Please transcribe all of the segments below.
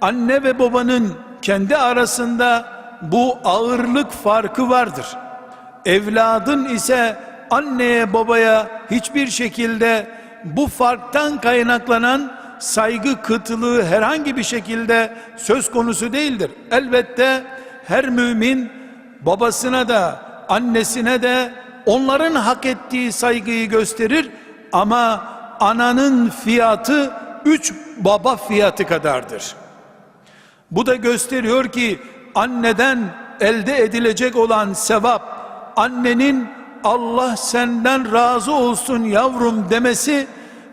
anne ve babanın kendi arasında bu ağırlık farkı vardır. Evladın ise anneye babaya hiçbir şekilde bu farktan kaynaklanan saygı kıtlığı herhangi bir şekilde söz konusu değildir. Elbette her mümin babasına da annesine de onların hak ettiği saygıyı gösterir ama ananın fiyatı üç baba fiyatı kadardır. Bu da gösteriyor ki anneden elde edilecek olan sevap annenin Allah senden razı olsun yavrum demesi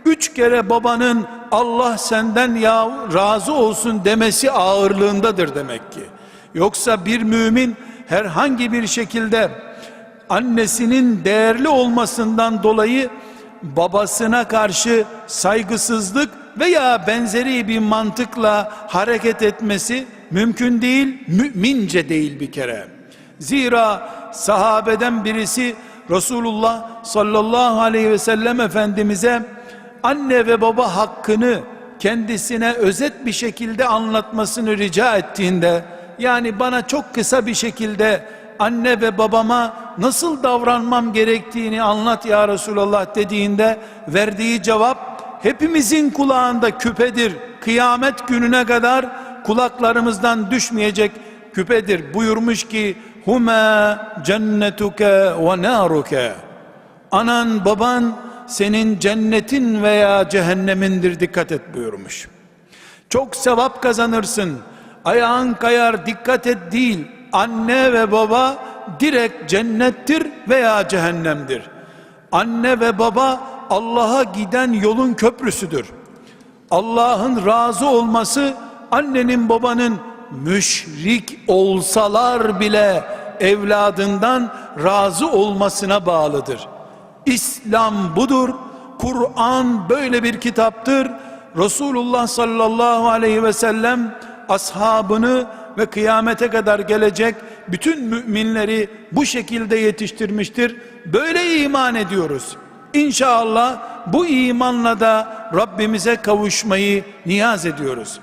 üç kere babanın Allah senden ya razı olsun demesi ağırlığındadır demek ki. Yoksa bir mümin herhangi bir şekilde annesinin değerli olmasından dolayı babasına karşı saygısızlık veya benzeri bir mantıkla hareket etmesi mümkün değil, mümince değil bir kere. Zira sahabeden birisi Resulullah sallallahu aleyhi ve sellem Efendimiz'e anne ve baba hakkını kendisine özet bir şekilde anlatmasını rica ettiğinde yani bana çok kısa bir şekilde anne ve babama nasıl davranmam gerektiğini anlat ya Resulallah dediğinde verdiği cevap hepimizin kulağında küpedir. Kıyamet gününe kadar kulaklarımızdan düşmeyecek küpedir. Buyurmuş ki huma cennetuke ve naruke. Anan baban senin cennetin veya cehennemindir dikkat et buyurmuş. Çok sevap kazanırsın. Ayağın kayar dikkat et değil. Anne ve baba direkt cennettir veya cehennemdir. Anne ve baba Allah'a giden yolun köprüsüdür. Allah'ın razı olması annenin babanın müşrik olsalar bile evladından razı olmasına bağlıdır. İslam budur. Kur'an böyle bir kitaptır. Resulullah sallallahu aleyhi ve sellem ashabını ve kıyamete kadar gelecek bütün müminleri bu şekilde yetiştirmiştir. Böyle iman ediyoruz. İnşallah bu imanla da Rabbimize kavuşmayı niyaz ediyoruz.